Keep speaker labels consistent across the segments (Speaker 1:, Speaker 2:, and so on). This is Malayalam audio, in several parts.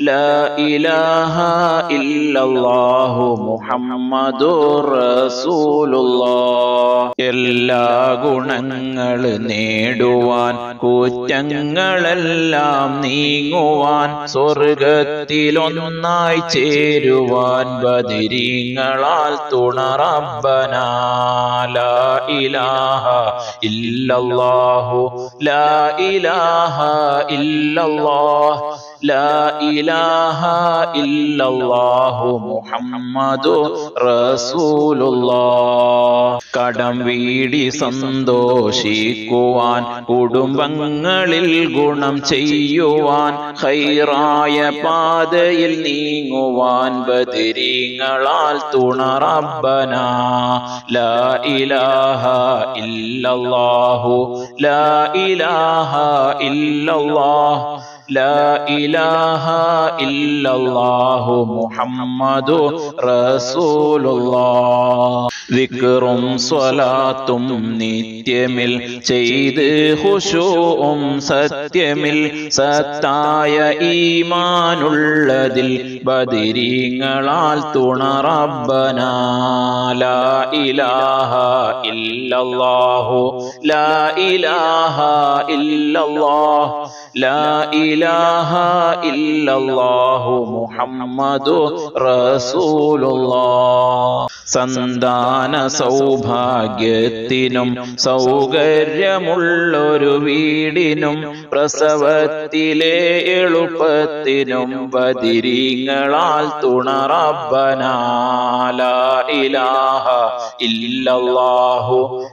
Speaker 1: لا إله إلا الله محمد رسول الله എല്ലാ ഗുണങ്ങൾ നേടുവാൻ കുറ്റങ്ങളെല്ലാം നീങ്ങുവാൻ സ്വർഗത്തിലൊന്നായി ചേരുവാൻ ബദിരീങ്ങളാൽ തുണറബന ലാ ഇലാഹ ഇല്ലല്ലാഹു ലാ ഇലാഹ ഇല്ലല്ലാഹ് കടം വീടി സന്തോഷിക്കുവാൻ കുടുംബങ്ങളിൽ ഗുണം ചെയ്യുവാൻ ഹൈറായ പാതയിൽ നീങ്ങുവാൻ ബദിരീങ്ങളാൽ തുണറബന ലാ ഇലാഹ ഇല്ലല്ലാഹു. ലാ ഇലാഹ ഇല്ലല്ലാഹ്. لا إله إلا الله محمد رسول الله വിക്റും സ്വലാത്തും നിത്യമിൽ ചെയ്ത് ഹുഷൂവും സത്യമിൽ സത്തായ ഈമാനുള്ളതിൽ ബദിരീങ്ങളാൽ തുണറബന ലാ ഇലാഹ ഇല്ലല്ലാഹു ലാ ഇലാഹ ഇല്ലല്ലാഹ് ലാ ഇലാഹ ഇല്ലല്ലാഹു മുഹമ്മദു റസൂലുള്ളാഹ് സന്താന സൗഭാഗ്യത്തിനും സൗകര്യമുള്ളൊരു വീടിനും പ്രസവത്തിലെ എളുപ്പത്തിനും ബദിരീങ്ങളാൽ തുണറബനാല ഇലാഹ ഇല്ലല്ലാഹു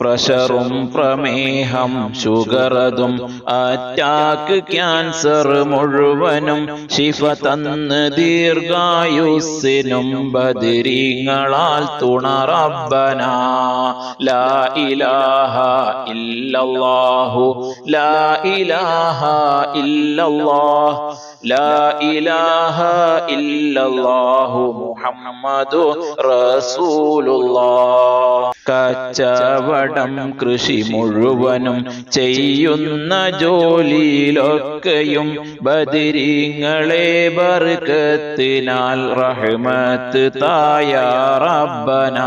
Speaker 1: പ്രഷറും പ്രമേഹം ഷുഗറതും അറ്റാക്ക് ക്യാൻസർ മുഴുവനും ശിഫ തന്ന് ദീർഘായുസിനും ബദിരിങ്ങളാൽ തുണറബന ലാ ഇലാഹ ഇല്ലല്ലാഹു. ലാ ഇലാഹ ഇല്ലല്ലാഹ്. ലാ ഇലാഹ ഇല്ലല്ലാഹു മുഹമ്മദു الله കച്ചവടം കൃഷി മുഴുവനും ചെയ്യുന്ന ജോലിയിലൊക്കെയും ബദിരിങ്ങളെ ബർക്കത്തിനാൽ റഹ്മത്ത് തായ റബ്ബന.